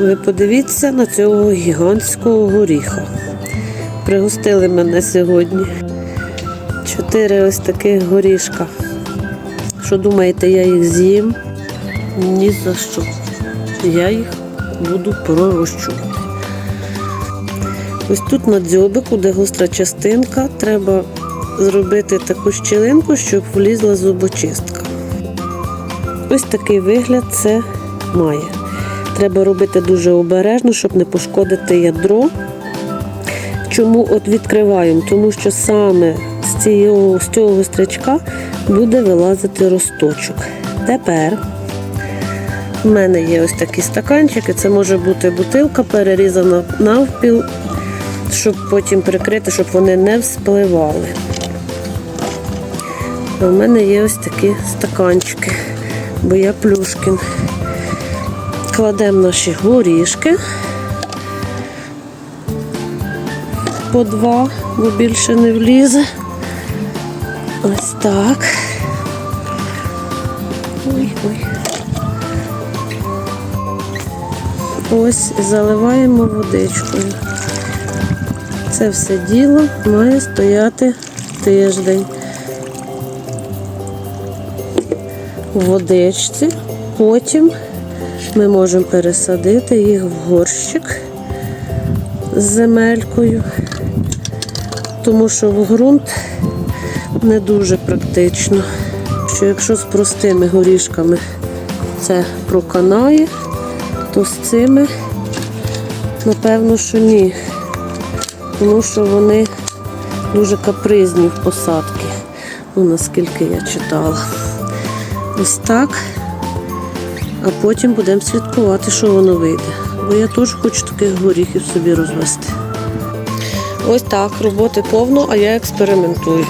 Ви подивіться на цього гігантського горіха. Пригостили мене сьогодні. Чотири ось таких горішка. Що думаєте, я їх з'їм? Ні за що. Я їх буду пророщувати. Ось тут на дзьобику, де гостра частинка, треба зробити таку щілинку, щоб влізла зубочистка. Ось такий вигляд це має. Треба робити дуже обережно, щоб не пошкодити ядро. Чому от відкриваємо? Тому що саме з цього, з цього гострячка буде вилазити росточок. Тепер в мене є ось такі стаканчики. Це може бути бутилка перерізана навпіл, щоб потім прикрити, щоб вони не вспливали. В мене є ось такі стаканчики, бо я плюшкін. Кладемо наші горішки по два, бо більше не влізе. Ось так. Ой-ой. Ось заливаємо водичкою. Це все діло має стояти тиждень. В водичці. Потім ми можемо пересадити їх в горщик з земелькою, тому що в ґрунт не дуже практично. Що якщо з простими горішками це проканає, то з цими, напевно, що ні. Тому що вони дуже капризні в посадки, ну наскільки я читала. Ось так. А потім будемо слідкувати, що воно вийде. Бо я теж хочу таких горіхів собі розвести. Ось так, роботи повно, а я експериментую.